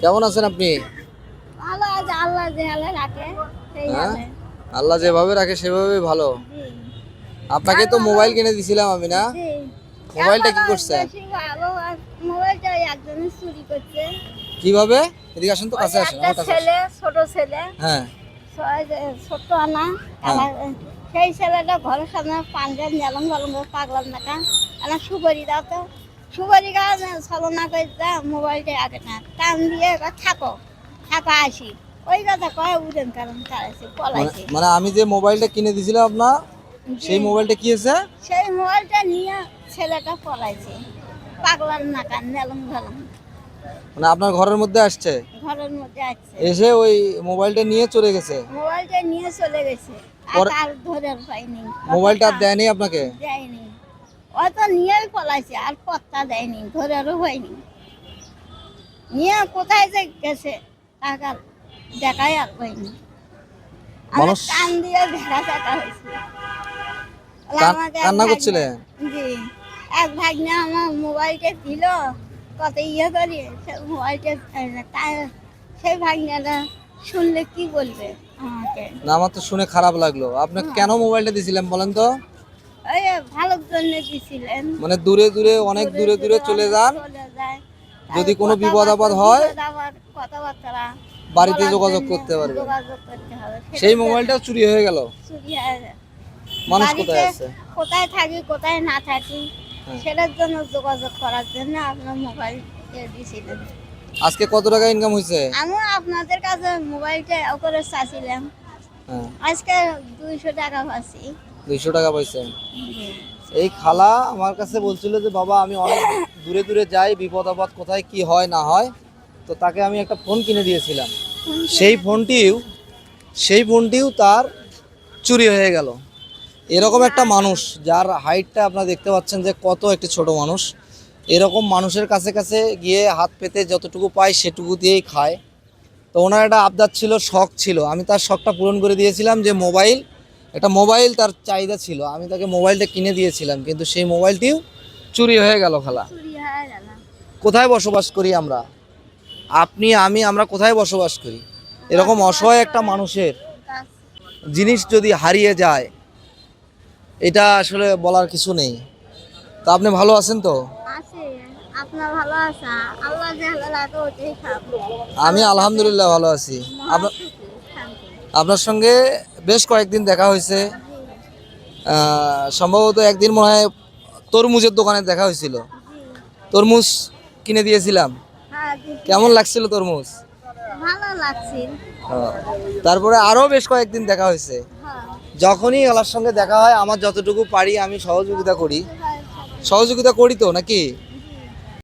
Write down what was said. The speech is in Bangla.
কেমন আছেন আপনি? ভালো আছে আল্লাহ যে রাখে সেই হ্যাঁ? আল্লাহ যেভাবে রাখে সেভাবে ভালো। আপনাকে তো মোবাইল কিনে দিছিলাম আমি না? মোবাইলটা কি করছে? মোবাইলটা একজনে চুরি করছে। কীভাবে? এদিকে আসেন তো কাছে আসেন একটা আমার কাছে ছেলে ছোট ছেলে। হ্যাঁ। ছোট্ট আনা। হ্যাঁ। সেই ছেলেটা ঘরের সামনে পাঞ্জাব নেলম গলম পাগলাম দেখা আমার সুপারি দাও তো। সুপারি গাছ ছলনা করে দা মোবাইলটা আগে না টান দিয়ে থাকো থাকো আসি। ওই কথা কয় উঠেন কারণ মানে পলাইছে মানে আমি যে মোবাইলটা কিনে দিছিলাম আপনার সেই মোবাইলটা কি হয়েছে? সেই মোবাইলটা নিয়ে ছেলেটা পলাইছে। পাগলার নাকা নেলম গলম মানে আপনার ঘরের মধ্যে আসছে? ঘরের মধ্যে আছে এসে ওই মোবাইলটা নিয়ে চলে গেছে? মোবাইলটা নিয়ে চলে গেছে। আর ধরে পাইনি মোবাইলটা আর দেয়নি আপনাকে? দেয়নি। ও তো নিয়েই পলাইছে আর পত্তা দেয়নি ধরেরও হয়নি। নিয়ে কোথায় যে গেছে টাকা দেখাই আর হয়নি। আমার মানুষ- কান দিয়ে ভেড়া চাকা হয়েছে। বলে কান- আমাকে এক কান্না ভাগ্নে- জি এক ভাগ্নে আমার মোবাইলটা দিল কত ইয়ে করি সে মোবাইলটা সেই ভাগ্নেটা শুনলে কি বলবে আমাকে? না আমার তো শুনে খারাপ লাগল। আপনি কেন মোবাইলটা দিছিলেন বলেন তো? ভালোর জন্য দিছিলেন মানে দূরে দূরে অনেক দূরে দূরে চলে যান। যদি কোনো বিপদ আপদ হয়, কথাবার্তা বাড়িতে যোগাযোগ করতে পারবে। সেই মোবাইলটা চুরি হয়ে গেল। মানুষ কোথায় আছে? কোথায় থাকি কোথায় না থাকি হ্যাঁ। সেটার জন্য যোগাযোগ করার জন্য আপনার মোবাইল দিয়েছিলেন আজকে কত টাকা ইনকাম হয়েছে আমিও আপনাদের কাছে মোবাইলটা করে চাইছিলাম। হ্যাঁ। আজকে দুইশো টাকা পাচ্ছি। দুইশো টাকা পাইছেন এই খালা আমার কাছে বলছিল যে, বাবা, আমি অনেক দূরে দূরে যাই, বিপদ আপদ কোথায়, কি হয়, না হয়। তো তাকে আমি একটা ফোন কিনে দিয়েছিলাম। সেই ফোনটিও সেই ফোনটিও তার চুরি হয়ে গেল। এরকম একটা মানুষ, যার হাইটটা আপনারা দেখতে পাচ্ছেন যে কত একটি ছোট মানুষ, এরকম মানুষের কাছে কাছে গিয়ে হাত পেতে যতটুকু পায় সেটুকু দিয়েই খায়। তো ওনার একটা আবদার ছিল, শখ ছিল। আমি তার শখটা পূরণ করে দিয়েছিলাম যে, মোবাইল একটা মোবাইল তার চাহিদা ছিল। আমি তাকে মোবাইলটা কিনে দিয়েছিলাম কিন্তু সেই মোবাইলটিও চুরি হয়ে গেল খালা। কোথায় বসবাস করি আমরা? আপনি আমি আমরা কোথায় বসবাস করি? এরকম অসহায় একটা মানুষের জিনিস যদি হারিয়ে যায় এটা আসলে বলার কিছু নেই। তা আপনি ভালো আছেন তো? আমি আলহামদুলিল্লাহ ভালো আছি। আপনার আপনার সঙ্গে বেশ কয়েকদিন দেখা হয়েছে। সম্ভবত একদিন মনে হয় তরমুজের দোকানে দেখা হয়েছিল। তরমুজ কিনে দিয়েছিলাম। হ্যাঁ কেমন লাগছিল তরমুজ? হ্যাঁ। তারপরে আরও বেশ কয়েকদিন দেখা হয়েছে। হ্যাঁ। যখনই ওনার সঙ্গে দেখা হয় আমার যতটুকু পারি আমি সহযোগিতা করি। সহযোগিতা করি তো নাকি?